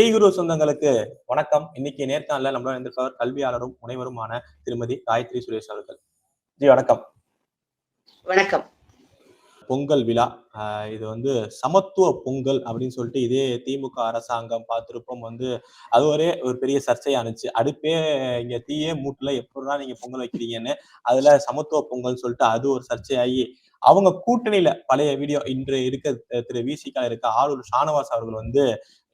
பேய்குரு சொந்தங்களுக்கு வணக்கம். இன்னைக்கு நேர்காணல நம்மளோட இருந்திருப்பவர் கல்வியாளரும் முனைவருமான திருமதி காயத்ரி சுரேஷ் அவர்கள். ஜி வணக்கம். வணக்கம். பொங்கல் விழா. ஆஹ் இது வந்து சமத்துவ பொங்கல் அப்படின்னு சொல்லிட்டு இதே திமுக அரசாங்கம் பார்த்திருப்போம். வந்து அது ஒரே ஒரு பெரிய சர்ச்சையானுச்சு அடுப்பே இங்க தீயே மூட்டுல. எப்படிதான் நீங்க பொங்கல் வைக்கிறீங்கன்னு. அதுல சமத்துவ பொங்கல் சொல்லிட்டு அது ஒரு சர்ச்சையாகி அவங்க கூட்டணியில பழைய வீடியோ இன்று இருக்க திரு விசிகா இருக்க ஆளூர் ஷானவாஸ் அவர்கள் வந்து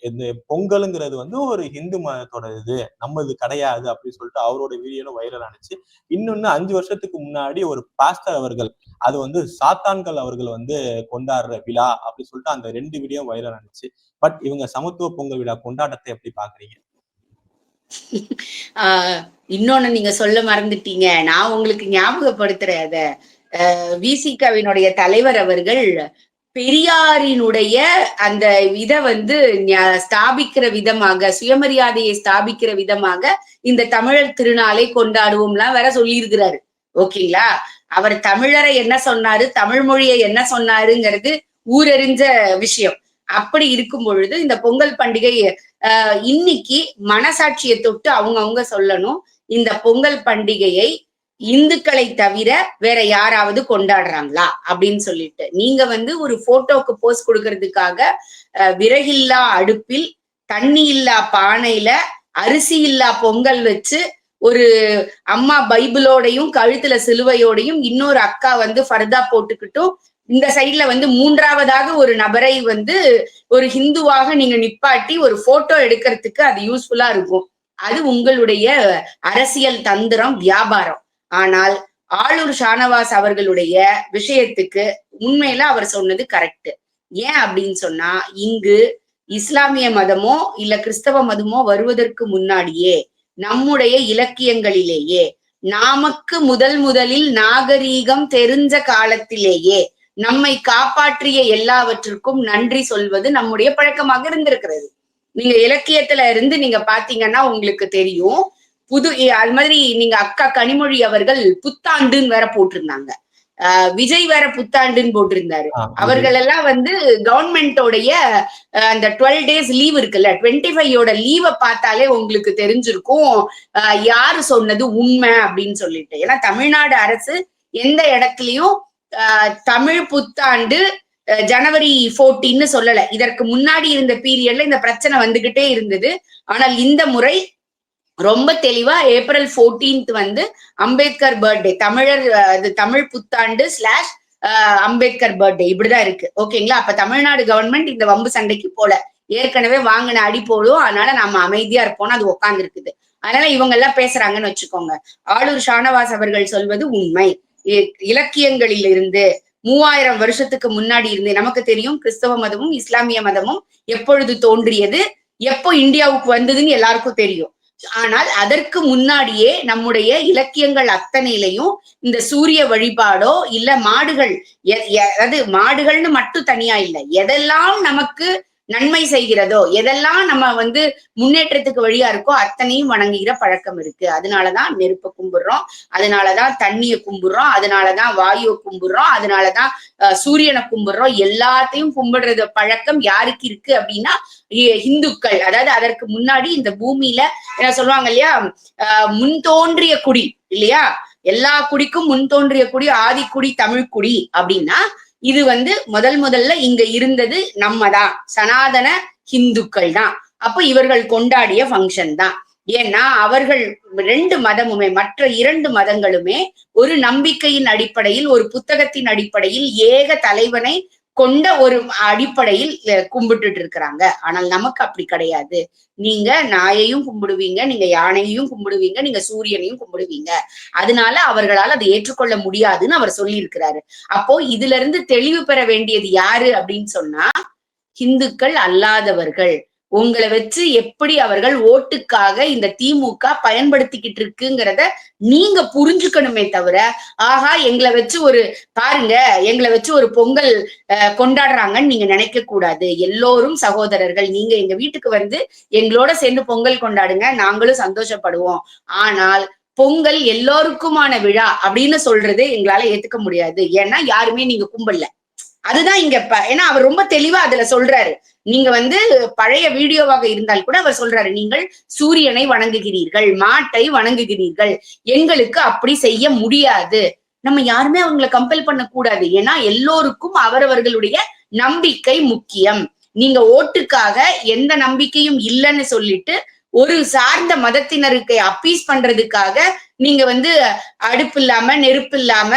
இந்த பொங்கலுங்கிறது வந்து ஒரு ஹிந்து மதத்தோட இது. நம்ம இது கிடையாது அப்படின்னு சொல்லிட்டு அவரோட வீடியோலும் வைரல் ஆனிச்சு. இன்னொன்னு அஞ்சு வருஷத்துக்கு முன்னாடி ஒரு பாஸ்டர் அவர்கள் அது வந்து சாத்தான்கள் அவர்கள் வந்து கொண்டாடுற விழா அப்படின்னு சொல்லிட்டு அந்த ரெண்டு வீடியோ வைரல் ஆனிச்சு. பட் இவங்க சமத்துவ பொங்கல் விழா கொண்டாட்டத்தை எப்படி பாக்குறீங்க? ஆஹ் இன்னொன்னு நீங்க சொல்ல மறந்துட்டீங்க. நான் உங்களுக்கு ஞாபகப்படுத்துறேன் அத. விசிகவினுடைய தலைவர் அவர்கள் பெரியாரினுடைய அந்த இத வந்து ஸ்தாபிக்கிற விதமாக சுயமரியாதையை ஸ்தாபிக்கிற விதமாக இந்த தமிழர் திருநாளை கொண்டாடுவோம்லாம் வேற சொல்லியிருக்கிறாரு. ஓகேங்களா? அவர் தமிழரை என்ன சொன்னாரு தமிழ் மொழியை என்ன சொன்னாருங்கிறது ஊரறிஞ்ச விஷயம். அப்படி இருக்கும் பொழுது இந்த பொங்கல் பண்டிகை ஆஹ் இன்னைக்கு மனசாட்சியை தொட்டு அவங்க அவங்க சொல்லணும். இந்த பொங்கல் பண்டிகையை இந்துக்களை தவிர வேற யாராவது கொண்டாடுறாங்களா? அப்படின்னு சொல்லிட்டு. நீங்க வந்து ஒரு போட்டோக்கு போஸ்ட் கொடுக்கறதுக்காக விறகில்லா அடுப்பில் தண்ணி இல்லா பானையில அரிசி இல்லா பொங்கல் வச்சு ஒரு அம்மா பைபிளோடையும் கழுத்துல சிலுவையோடையும் இன்னொரு அக்கா வந்து ஃபர்தா போட்டுக்கிட்டும் இந்த சைட்ல வந்து மூன்றாவதாக ஒரு நபரை வந்து ஒரு ஹிந்துவாக நீங்க நிப்பாட்டி ஒரு போட்டோ எடுக்கிறதுக்கு அது யூஸ்ஃபுல்லா இருக்கும். அது உங்களுடைய அரசியல் தந்திரம் வியாபாரம். ஆனால் ஆளூர் ஷானவாஸ் அவர்களுடைய விஷயத்துக்கு உண்மையில அவர் சொன்னது கரெக்ட் ஏன் அப்படின்னு சொன்னா இங்கு இஸ்லாமிய மதமோ இல்ல கிறிஸ்தவ மதமோ வருவதற்கு முன்னாடியே நம்முடைய இலக்கியங்களிலேயே நாமக்கு முதல் முதலில் நாகரீகம் தெரிஞ்ச காலத்திலேயே நம்மை காப்பாற்றிய எல்லாவற்றிற்கும் நன்றி சொல்வது நம்முடைய பழக்கமாக இருந்திருக்கிறது. நீங்க இலக்கியத்துல இருந்து நீங்க பாத்தீங்கன்னா உங்களுக்கு தெரியும் புது அது மாதிரி நீங்க அக்கா கனிமொழி அவர்கள் புத்தாண்டுன்னு வேற போட்டிருந்தாங்க. விஜய் வேற புத்தாண்டுன்னு போட்டிருந்தாரு. அவர்கள் எல்லாம் வந்து கவர்மெண்டோடைய அந்த டுவெல் டேஸ் லீவ் இருக்குல்ல டுவெண்ட்டி ஃபைவோட லீவை பார்த்தாலே உங்களுக்கு தெரிஞ்சிருக்கும். யாரு சொன்னது உண்மை அப்படின்னு சொல்லிட்டு. ஏன்னா தமிழ்நாடு அரசு எந்த இடத்துலயும் தமிழ் புத்தாண்டு ஜனவரி போர்டீன்னு சொல்லல. இதற்கு முன்னாடி இருந்த பீரியட்ல இந்த பிரச்சனை வந்துகிட்டே இருந்தது. ஆனால் இந்த முறை ரொம்ப தெளிவா ஏப்ரல் போர்டீன்த் வந்து அம்பேத்கர் பர்த்டே தமிழர் இது தமிழ் புத்தாண்டு ஸ்லாஷ் அம்பேத்கர் பர்த்டே இப்படிதான் இருக்கு. ஓகேங்களா? அப்ப தமிழ்நாடு கவர்மெண்ட் இந்த வம்பு சண்டைக்கு போல. ஏற்கனவே வாங்கின அடி போடும் அதனால நம்ம அமைதியா இருப்போம்னு அது உட்கார்ந்து இருக்குது அதனால இவங்க எல்லாம் பேசுறாங்கன்னு வச்சுக்கோங்க. ஆளூர் ஷானவாஸ் அவர்கள் சொல்வது உண்மை. இலக்கியங்களில் இருந்து மூவாயிரம் வருஷத்துக்கு முன்னாடி இருந்து நமக்கு தெரியும் கிறிஸ்தவ மதமும் இஸ்லாமிய மதமும் எப்பொழுது தோன்றியது? எப்போ இந்தியாவுக்கு வந்ததுன்னு எல்லாருக்கும் தெரியும். ஆனால் அதற்கு முன்னாடியே நம்முடைய இலக்கியங்கள் அத்தனையிலையும் இந்த சூரிய வழிபாடோ இல்ல மாடுகள் அதாவது மாடுகள்னு மட்டும் தனியா இல்லை. எதெல்லாம் நமக்கு நன்மை செய்கிறதோ? எதெல்லாம் நம்ம வந்து முன்னேற்றத்துக்கு வழியா இருக்கோ அத்தனையும் வணங்குகிற பழக்கம் இருக்கு. அதனாலதான் நெருப்பை கும்பிடுறோம். அதனாலதான் தண்ணிய கும்பிடுறோம். அதனாலதான் வாயுவை கும்பிடுறோம். அதனாலதான் சூரியனை கும்பிடுறோம். எல்லாத்தையும் கும்பிடுறது பழக்கம் யாருக்கு இருக்கு அப்படின்னா இந்துக்கள். அதாவது அதற்கு முன்னாடி இந்த பூமியில என்ன சொல்லுவாங்க இல்லையா? முன் தோன்றிய குடி இல்லையா? எல்லா குடிக்கும் முன் தோன்றிய குடி ஆதிக்குடி தமிழ் குடி அப்படின்னா இது வந்து முதல் முதல்ல இங்க இருந்தது நம்ம தான் சனாதன ஹிந்துக்கள் தான் அப்போ இவர்கள் கொண்டாடிய ஃபங்க்ஷன் தான். ஏன்னா அவர்கள் ரெண்டு மதமுமே மற்ற இரண்டு மதங்களுமே ஒரு நம்பிக்கையின் அடிப்படையில் ஒரு புத்தகத்தின் அடிப்படையில் ஏக தலைவனை கொண்ட ஒரு அடிப்படையில் கும்பிட்டுட்டு இருக்கிறாங்க ஆனால் நமக்கு அப்படி கிடையாது. நீங்க நாயையும் கும்பிடுவீங்க நீங்க யானையையும் கும்பிடுவீங்க நீங்க சூரியனையும் கும்பிடுவீங்க. அதனால அவர்களால் அதை ஏற்றுக்கொள்ள முடியாதுன்னு அவர் சொல்லி இருக்கிறாரு அப்போ இதுல இருந்து தெளிவு பெற வேண்டியது யாரு அப்படின்னு சொன்னா ஹிந்துக்கள் அல்லாதவர்கள். உங்களை வச்சு எப்படி அவர்கள் ஓட்டுக்காக இந்த திமுக பயன்படுத்திக்கிட்டு இருக்குங்கிறத நீங்க புரிஞ்சுக்கணுமே தவிர ஆஹா எங்களை வச்சு ஒரு பாருங்க எங்களை வச்சு ஒரு பொங்கல் கொண்டாடுறாங்கன்னு நீங்க நினைக்க கூடாது. எல்லோரும் சகோதரர்கள் நீங்க எங்க வீட்டுக்கு வந்து எங்களோட சேர்ந்து பொங்கல் கொண்டாடுங்க நாங்களும் சந்தோஷப்படுவோம். ஆனால் பொங்கல் எல்லோருக்குமான விழா அப்படின்னு சொல்றது எங்களால ஏத்துக்க முடியாது. ஏன்னா யாருமே நீங்க கும்பல்ல அதுதான் இங்க ஏன்னா அவர் ரொம்ப தெளிவா அதுல சொல்றாரு. நீங்க வந்து பழைய வீடியோவாக இருந்தால் கூட அவர் சொல்றாரு நீங்கள் சூரியனை வணங்குகிறீர்கள் மாட்டை வணங்குகிறீர்கள். எங்களுக்கு அப்படி செய்ய முடியாது. நம்ம யாருமே அவங்கள கம்பல் பண்ண கூடாது ஏன்னா எல்லோருக்கும் அவரவர்களுடைய நம்பிக்கை முக்கியம். நீங்க ஓட்டுக்காக எந்த நம்பிக்கையும் இல்லைன்னு சொல்லிட்டு ஒரு சார்ந்த மதத்தினருக்கு அப்பீஸ் பண்றதுக்காக நீங்க வந்து அடுப்பு இல்லாம நெருப்பு இல்லாம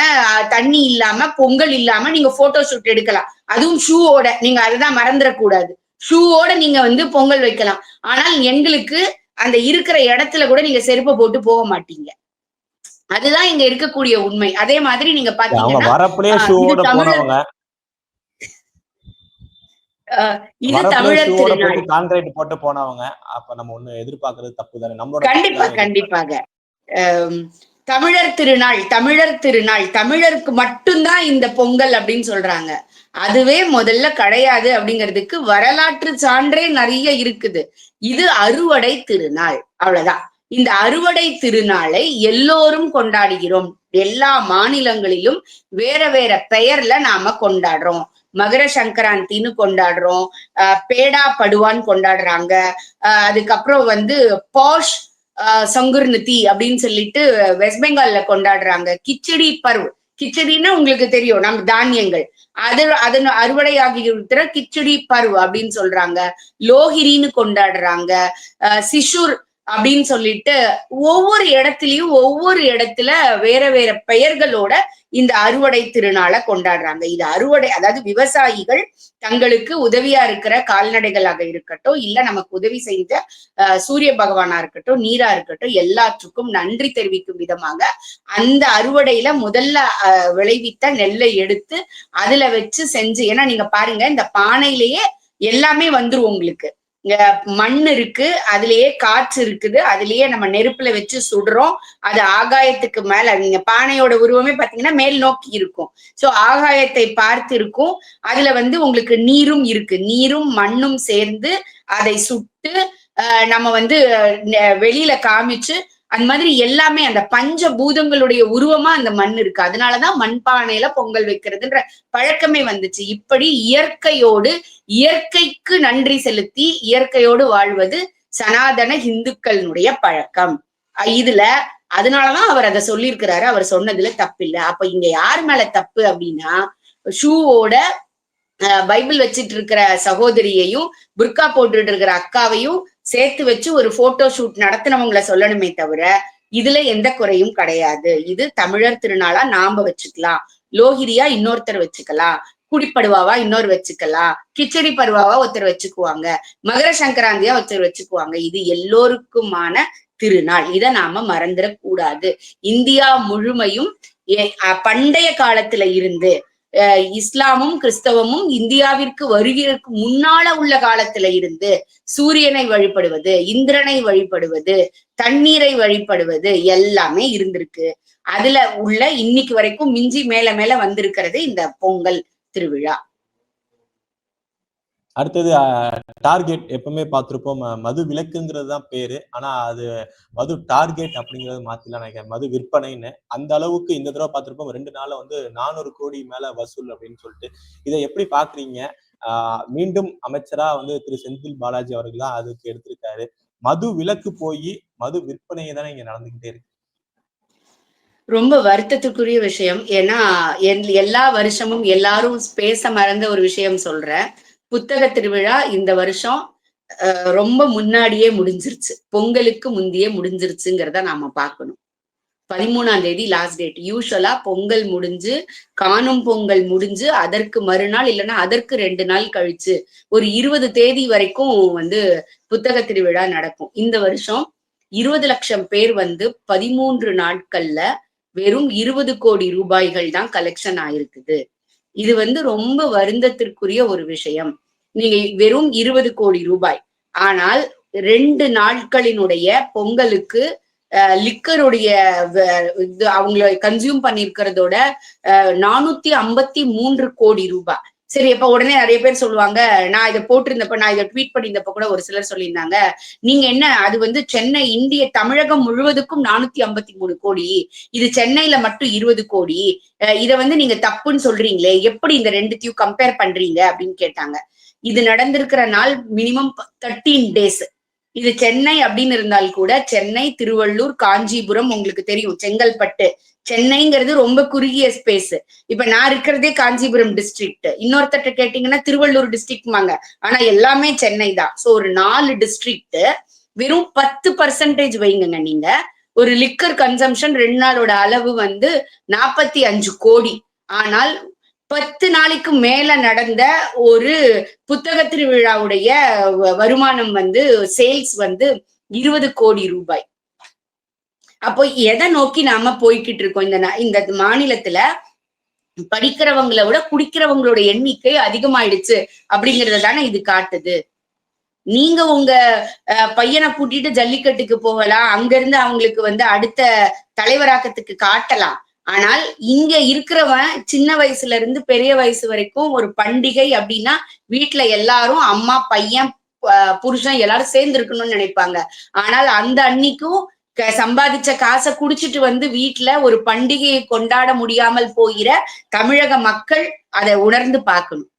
தண்ணி இல்லாம பொங்கல் இல்லாம நீங்க போட்டோ ஷூட் எடுக்கலாம். அதுவும் ஷூவோட நீங்க அதுதான் மறந்துடக்கூடாது ஷூவோட நீங்க வந்து பொங்கல் வைக்கலாம். ஆனால் எங்களுக்கு அந்த இருக்கிற இடத்துல கூட நீங்க செருப்பை போட்டு போக மாட்டீங்க. அதுதான் இங்க இருக்கக்கூடிய உண்மை. அதே மாதிரி நீங்க பாத்தீங்கன்னா இது தமிழர் திருநாள். கான்கிரீட் போட்டு போனவங்க அப்ப நம்ம ஒண்ணு எதிர்பார்க்கறது தப்பு தானே? நம்மளோட கண்டிப்பா கண்டிப்பாக தமிழர் திருநாள் தமிழர் திருநாள் தமிழருக்கு மட்டும்தான் இந்த பொங்கல் அப்படின்னு சொல்றாங்க. அதுவே முதல்ல கிடையாது அப்படிங்கிறதுக்கு வரலாற்று சான்றே நிறைய இருக்குது. இது அறுவடை திருநாள் அவ்வளவுதான். இந்த அறுவடை திருநாளை எல்லோரும் கொண்டாடுகிறோம். எல்லா மாநிலங்களிலும் வேற வேற பெயர்ல நாம கொண்டாடுறோம். மகர சங்கராந்தின்னு கொண்டாடுறோம். அஹ் பேடா படுவான்னு கொண்டாடுறாங்க. அதுக்கப்புறம் வந்து பாஷ் சங்குர்நிதி அப்படின்னு சொல்லிட்டு வெஸ்ட் பெங்கால்ல கொண்டாடுறாங்க. கிச்சடி பருவ். கிச்சடின்னா உங்களுக்கு தெரியும் நம்ம தானியங்கள். அது அதன் அறுவடையாகி இருக்கிற கிச்சடி பருவ் அப்படின்னு சொல்றாங்க. லோஹிரின்னு கொண்டாடுறாங்க. அஹ் அப்படின்னு சொல்லிட்டு ஒவ்வொரு இடத்துலயும் ஒவ்வொரு இடத்துல வேற வேற பெயர்களோட இந்த அறுவடை திருநாளை கொண்டாடுறாங்க. இது அறுவடை அதாவது விவசாயிகள் தங்களுக்கு உதவியா இருக்கிற கால்நடைகளாக இருக்கட்டும் இல்ல நமக்கு உதவி செஞ்ச சூரிய பகவானா இருக்கட்டும் நீரா இருக்கட்டும் எல்லாற்றுக்கும் நன்றி தெரிவிக்கும் விதமாக அந்த அறுவடையில முதல்ல அஹ், விளைவித்த நெல்லை எடுத்து அதுல வச்சு செஞ்சு ஏன்னா நீங்க பாருங்க இந்த பானையிலேயே எல்லாமே வந்துரும் உங்களுக்கு. மண் இருக்கு அதுலயே காற்று இருக்குது அதுலயே நம்ம நெருப்புல வச்சு சுடுறோம். அது ஆகாயத்துக்கு மேல நீங்க பானையோட உருவமே பாத்தீங்கன்னா மேல் நோக்கி இருக்கும். சோ ஆகாயத்தை பார்த்து இருக்கும் அதுல வந்து உங்களுக்கு நீரும் இருக்கு. நீரும் மண்ணும் சேர்ந்து அதை சுட்டு நம்ம வந்து வெளியில காமிச்சு அந்த மாதிரி எல்லாமே அந்த பஞ்ச பூதங்களுடைய உருவமா அந்த மண் இருக்கு. அதனாலதான் மண்பானையில பொங்கல் வைக்கிறதுன்ற பழக்கமே வந்துச்சு. இப்படி இயற்கையோடு இயற்கைக்கு நன்றி செலுத்தி இயற்கையோடு வாழ்வது சனாதன இந்துக்களினுடைய பழக்கம். இதுல அதனாலதான் அவர் அதை சொல்லியிருக்கிறாரு. அவர் சொன்னதுல தப்பு இல்லை அப்ப இங்க யார் மேல தப்பு அப்படின்னா ஷூவோட பைபிள் வச்சிட்டு இருக்கிற சகோதரியையும் புர்கா போட்டுட்டு இருக்கிற அக்காவையும் சேர்த்து வச்சு ஒரு போட்டோ ஷூட் நடத்தினவங்களை சொல்லணுமே தவிர இதுல எந்த குறையும் கிடையாது. இது தமிழர் திருநாளா நாம வச்சுக்கலாம். லோகிரியா இன்னொருத்தர் வச்சுக்கலாம். குடிப்படுவாவா இன்னொரு வச்சுக்கலாம். கிச்சடி பருவாவா ஒருத்தர் வச்சுக்குவாங்க. மகர சங்கராந்தியா ஒருத்தர் வச்சுக்குவாங்க. இது எல்லோருக்குமான திருநாள். இதை நாம மறந்துடக் கூடாது இந்தியா முழுமையும் அஹ் பண்டைய காலத்துல இருந்து இஸ்லாமும் கிறிஸ்தவமும் இந்தியாவிற்கு வருகிறதுக்கு முன்னால உள்ள காலத்துல இருந்து சூரியனை வழிபடுவது இந்திரனை வழிபடுவது தண்ணீரை வழிபடுவது எல்லாமே இருந்திருக்கு. அதுல உள்ள இன்னைக்கு வரைக்கும் மிஞ்சி மேல மேல வந்திருக்கிறது இந்த பொங்கல் திருவிழா. அடுத்தது டார்கெட் எப்பவுமே பார்த்திருப்போம். மது விலக்குங்கிறது தான் பேரு. ஆனா அது மது டார்கெட் அப்படிங்கறது மாத்திலாம் நினைக்கிறேன் மது விற்பனைன்னு. அந்த அளவுக்கு இந்த தடவை பார்த்திருப்போம். ரெண்டு நாள்ல வந்து நானூறு கோடி மேல வசூல் அப்படின்னு சொல்லிட்டு. இதை எப்படி பாக்குறீங்க ஆஹ் மீண்டும் அமைச்சரா வந்து திரு. செந்தில் பாலாஜி அவர்கள் தான் அதுக்கு எடுத்திருக்காரு. மது விலக்கு போய் மது விற்பனையை தானே இங்க நடந்துகிட்டே இருக்கு. ரொம்ப வருத்தத்துக்குரிய விஷயம். ஏன்னா எல்லா வருஷமும் எல்லாரும் பேச மறந்த ஒரு விஷயம் சொல்றேன். புத்தக திருவிழா இந்த வருஷம் அஹ், ரொம்ப முன்னாடியே முடிஞ்சிருச்சு. பொங்கலுக்கு முந்தையே முடிஞ்சிருச்சுங்கிறத நாம பார்க்கணும். பதிமூணாம் தேதி லாஸ்ட் டேட் யூஸ்வலா பொங்கல் முடிஞ்சு காணும் பொங்கல் முடிஞ்சு அதற்கு மறுநாள் இல்லைன்னா அதற்கு ரெண்டு நாள் கழிச்சு ஒரு இருபது தேதி வரைக்கும் வந்து புத்தக திருவிழா நடக்கும். இந்த வருஷம் இருபது லட்சம் பேர் வந்து பதிமூன்று நாட்கள்ல வெறும் இருபது கோடி ரூபாய்கள் தான் கலெக்ஷன் ஆயிருக்குது. இது வந்து ரொம்ப வருந்தத்திற்குரிய ஒரு விஷயம். நீங்க வெறும் இருபது கோடி ரூபாய். ஆனால் ரெண்டு நாட்களினுடைய பொங்கலுக்கு அஹ், லிக்கருடைய இது அவங்கள கன்சியூம் பண்ணிருக்கிறதோட நானூத்தி ஐம்பத்தி மூன்று கோடி ரூபாய். சரி அப்ப உடனே நிறைய பேர் சொல்லுவாங்க நான் இதை போட்டிருந்தப்ப நான் இதை ட்வீட் பண்ணியிருந்தப்ப கூட ஒரு சிலர் சொல்லியிருந்தாங்க நீங்க என்ன அது வந்து சென்னை இந்திய தமிழகம் முழுவதுக்கும் நானூத்தி ஐம்பத்தி மூணு கோடி. இது சென்னையில மட்டும் இருபது கோடி. அஹ் இத வந்து நீங்க தப்புன்னு சொல்றீங்களே எப்படி இந்த ரெண்டுத்தையும் கம்பேர் பண்றீங்க? அப்படின்னு கேட்டாங்க. இது நடந்திருக்கிற நாள் மினிமம் தேர்ட்டீன் டேஸ் இது சென்னை அப்படின்னு இருந்தால் கூட சென்னை திருவள்ளூர் காஞ்சிபுரம் உங்களுக்கு தெரியும் செங்கல்பட்டு. சென்னைங்கிறது ரொம்ப குறுகிய ஸ்பேஸ் இப்ப நான் இருக்கிறதே காஞ்சிபுரம் டிஸ்ட்ரிக்ட் இன்னொருத்தட்ட கேட்டீங்கன்னா திருவள்ளூர் டிஸ்ட்ரிக்ட்மாங்க ஆனா எல்லாமே சென்னை தான். சோ ஒரு நாலு டிஸ்ட்ரிக்ட் வெறும் பத்து பர்சன்டேஜ் வைங்கங்க நீங்க. ஒரு லிக்கர் கன்சம்ஷன் ரெண்டு நாளோட அளவு வந்து நாற்பத்தி அஞ்சு கோடி. ஆனால் பத்து நாளைக்கு மேல நடந்த ஒரு புத்தக திருவிழாவுடைய வருமானம் வந்து சேல்ஸ் வந்து இருபது கோடி ரூபாய். அப்போ எதை நோக்கி நாம போய்கிட்டு இருக்கோம்? இந்த இந்த மாநிலத்துல படிக்கிறவங்களை விட குடிக்கிறவங்களோட எண்ணிக்கை அதிகமாயிடுச்சு அப்படிங்கறத தானே இது காட்டுது. நீங்க உங்க அஹ், பையனை கூட்டிட்டு ஜல்லிக்கட்டுக்கு போகலாம். அங்க இருந்து அவங்களுக்கு வந்து அடுத்த தலைவராக்கத்துக்கு காட்டலாம். ஆனால் இங்க இருக்கிறவன் சின்ன வயசுல இருந்து பெரிய வயசு வரைக்கும் ஒரு பண்டிகை அப்படின்னா வீட்டுல எல்லாரும் அம்மா பையன் புருஷன் எல்லாரும் சேர்ந்து இருக்கணும்னு நினைப்பாங்க. ஆனால் அந்த அன்னைக்கும் க- சம்பாதிச்ச காசை குடிச்சிட்டு வந்து வீட்டுல ஒரு பண்டிகையை கொண்டாட முடியாமல் போகிற தமிழக மக்கள் அதை உணர்ந்து பார்க்கணும்.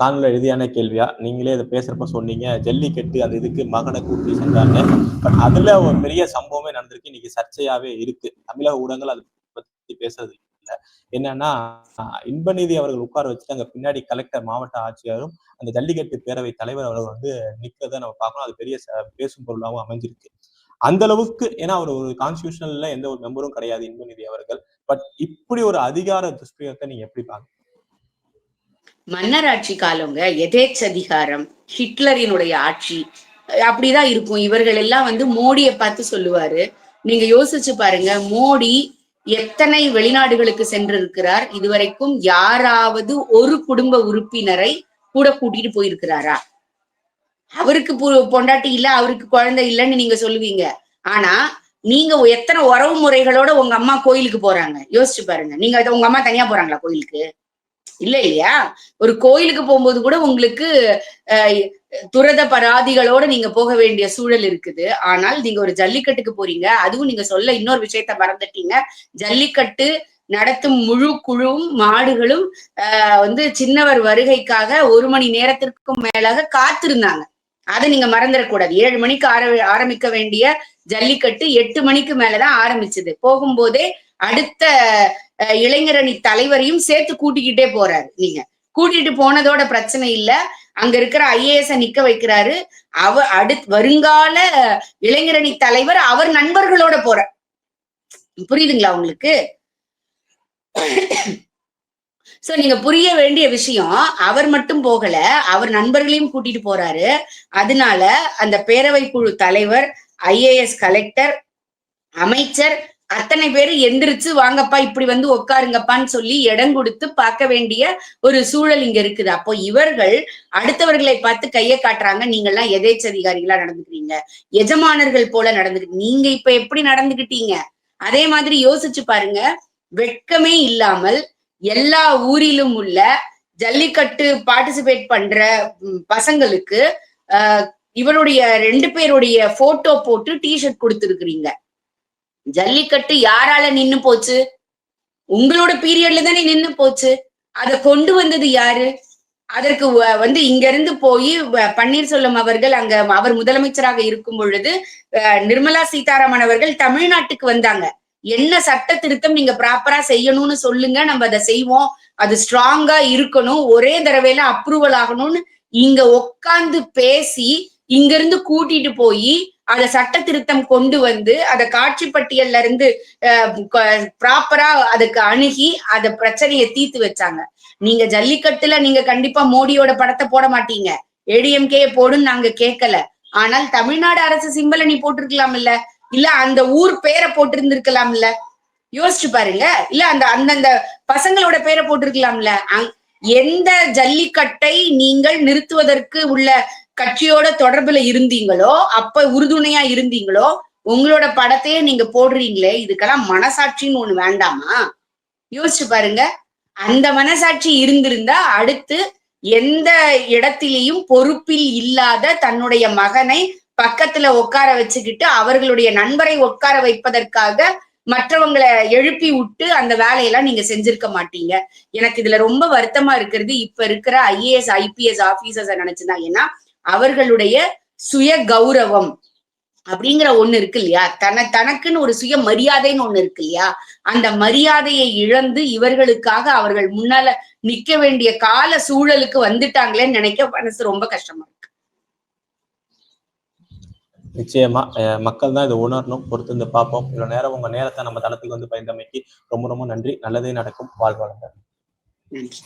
காணல எழுதியான கேள்வியா? நீங்களே இதை பேசுறப்ப சொன்னீங்க. ஜல்லிக்கட்டு அந்த இதுக்கு மகனை கூட்டி சென்றாங்க பட் அதுல ஒரு பெரிய சம்பவமே நடந்திருக்கு. இன்னைக்கு சர்ச்சையாவே இருக்கு. தமிழக ஊடகங்கள் அதை பத்தி பேசுறது இல்ல. என்னன்னா இன்பநீதி இன்பநிதி அவர்கள் உட்கார வச்சுட்டு அங்க பின்னாடி கலெக்டர் மாவட்ட ஆட்சியரும் அந்த ஜல்லிக்கட்டு பேரவை தலைவர் அவர்கள் வந்து நிக்கிறத நம்ம பார்க்கணும். அது பெரிய பேசும் பொருளாகவும் அமைஞ்சிருக்கு. அந்த அளவுக்கு ஏன்னா அவர் ஒரு கான்ஸ்டியூஷனல்ல எந்த ஒரு மெம்பரும் கிடையாது இன்பநிதி அவர்கள். பட் இப்படி ஒரு அதிகார துஷ்பிரயோகத்தை நீங்க எப்படி மன்னர் மன்னராட்சி காலங்க எதேச்சதிகாரம் ஹிட்லரினுடைய ஆட்சி அப்படிதான் இருக்கும். இவர்கள் எல்லாம் வந்து மோடியை பார்த்து சொல்லுவாரு. நீங்க யோசிச்சு பாருங்க மோடி எத்தனை வெளிநாடுகளுக்கு சென்றிருக்கிறார்? இதுவரைக்கும் யாராவது ஒரு குடும்ப உறுப்பினரை கூட கூட்டிட்டு போயிருக்கிறாரா? அவருக்கு பொண்டாட்டி இல்ல அவருக்கு குழந்தை இல்லைன்னு நீங்க சொல்லுவீங்க. ஆனா நீங்க எத்தனை உறவு முறைகளோட உங்க அம்மா கோயிலுக்கு போறாங்க? யோசிச்சு பாருங்க. நீங்க உங்க அம்மா தனியா போறாங்களா கோயிலுக்கு? இல்ல இல்லையா? ஒரு கோயிலுக்கு போகும்போது கூட உங்களுக்கு அஹ், துரத பராதிகளோட நீங்க போக வேண்டிய சூழல் இருக்குது. ஆனால் நீங்க ஒரு ஜல்லிக்கட்டுக்கு போறீங்க. அதுவும் நீங்க சொல்ல இன்னொரு விஷயத்த மறந்துட்டீங்க. ஜல்லிக்கட்டு நடத்தும் முழு குழுவும் மாடுகளும் ஆஹ், வந்து சின்னவர் வருகைக்காக ஒரு மணி நேரத்திற்கும் மேலாக காத்திருந்தாங்க. அதை நீங்க மறந்துடக்கூடாது. ஏழு மணிக்கு ஆர ஆரம்பிக்க வேண்டிய ஜல்லிக்கட்டு எட்டு மணிக்கு மேலதான் ஆரம்பிச்சது. போகும்போதே அடுத்த இளைஞரணி தலைவரையும் சேர்த்து கூட்டிக்கிட்டே போறாரு நீங்க. கூட்டிட்டு போனதோட பிரச்சனை இல்ல. அங்க இருக்கிற ஐஏஎஸ் நிக்க வைக்கிறாரு. அவ அடுத் வருங்கால இளைஞரணி தலைவர் அவர் நண்பர்களோட போற. புரியுதுங்களா உங்களுக்கு? சோ நீங்க புரிய வேண்டிய விஷயம் அவர் மட்டும் போகல. அவர் நண்பர்களையும் கூட்டிட்டு போறாரு. அதனால அந்த பேரவை குழு தலைவர் ஐஏஎஸ் கலெக்டர் அமைச்சர் அத்தனை பேர் எந்திரிச்சு வாங்கப்பா இப்படி வந்து உட்காருங்கப்பான்னு சொல்லி இடம் கொடுத்து பார்க்க வேண்டிய ஒரு சூழல் இங்க இருக்குது. அப்போ இவர்கள் அடுத்தவர்களை பார்த்து கையை காட்டுறாங்க. நீங்க எல்லாம் எதேச்சதிகாரிகளா நடந்துக்கிறீங்க. எஜமானர்கள் போல நடந்துக்கிட்டு நீங்க இப்ப எப்படி நடந்துக்கிட்டீங்க? அதே மாதிரி யோசிச்சு பாருங்க. வெட்கமே இல்லாமல் எல்லா ஊரிலும் உள்ள ஜல்லிக்கட்டு பார்ட்டிசிபேட் பண்ற பசங்களுக்கு ஆஹ், இவருடைய ரெண்டு பேருடைய போட்டோ போட்டு டிஷர்ட் கொடுத்துருக்கிறீங்க. ஜல்லிக்கட்டு யாரால நின்னு போச்சு? உங்களோட பீரியட்ல தானே நின்னு போச்சு? அதை கொண்டு வந்தது யாரு? அதற்கு வ- வந்து இங்க இருந்து போய் வ- பன்னீர்செல்வம் அவர்கள் அங்க அவர் முதலமைச்சராக இருக்கும் பொழுது நிர்மலா சீதாராமன் அவர்கள் தமிழ்நாட்டுக்கு வந்தாங்க. என்ன சட்ட திருத்தம் நீங்க ப்ராப்பரா செய்யணும்னு சொல்லுங்க நம்ம அதை செய்வோம். அது ஸ்ட்ராங்கா இருக்கணும். ஒரே தடவையில அப்ரூவல் ஆகணும்னு இங்க உட்காந்து பேசி இங்க இருந்து கூட்டிட்டு போய் அத சட்ட திருத்தம் கொண்டு வந்து அத காட்சி பட்டியல்ல இருந்து ப்ராப்பரா அதுக்கு அணுகி அத பிரச்சனையை தீர்த்து வச்சாங்க. நீங்க ஜல்லிக்கட்டுல நீங்க கண்டிப்பா மோடியோட படத்தை போட மாட்டீங்க. ஏடிஎம்கே போடுன்னு நாங்க கேட்கல ஆனால் தமிழ்நாடு அரசு சிம்பலை நீ போட்டிருக்கலாம் இல்ல இல்ல அந்த ஊர் பேரை போட்டிருந்திருக்கலாம் இல்ல யோசிச்சு பாருங்க. இல்ல அந்த அந்தந்த பசங்களோட பேரை போட்டிருக்கலாம்ல? அங்- எந்த ஜல்லிக்கட்டை நீங்கள் நிறுத்துவதற்கு உள்ள கட்சியோட தொடர்புல இருந்தீங்களோ அப்ப உறுதுணையா இருந்தீங்களோ உங்களோட படத்தையே நீங்க போடுறீங்களே இதுக்கெல்லாம் மனசாட்சின்னு ஒண்ணு வேண்டாமா? யோசிச்சு பாருங்க. அந்த மனசாட்சி இருந்திருந்தா அடுத்து எந்த இடத்திலையும் பொறுப்பில் இல்லாத தன்னுடைய மகனை பக்கத்துல உட்கார வச்சுக்கிட்டு அவர்களுடைய நண்பரை உட்கார வைப்பதற்காக மற்றவங்களை எழுப்பி விட்டு அந்த வேலையெல்லாம் நீங்க செஞ்சிருக்க மாட்டீங்க. எனக்கு இதுல ரொம்ப வருத்தமா இருக்கிறது இப்ப இருக்கிற ஐஏஎஸ் ஐபிஎஸ் ஆபீசர்ஸ் நினைச்சுதான். ஏன்னா அவர்களுடைய சுய கௌரவம் அப்படிங்கிற ஒண்ணு இருக்கு இல்லையா? தன தனக்குன்னு ஒரு சுய மரியாதைன்னு ஒண்ணு இருக்கு இல்லையா? அந்த மரியாதையை இழந்து இவர்களுக்காக அவர்கள் முன்னால நிக்க வேண்டிய கால சூழலுக்கு வந்துட்டாங்களேன்னு நினைக்க மனசு ரொம்ப கஷ்டமா இருக்கு. நிச்சயமா. மக்கள் தான் இதை உணரணும் பொறுத்து வந்து பார்ப்போம். இவ்வளவு நேரம் உங்க நேரத்தை நம்ம தளத்துக்கு வந்து பயந்தமைக்கு ரொம்ப ரொம்ப நன்றி. நல்லதே நடக்கும். வாழ்வாளர் நன்றி.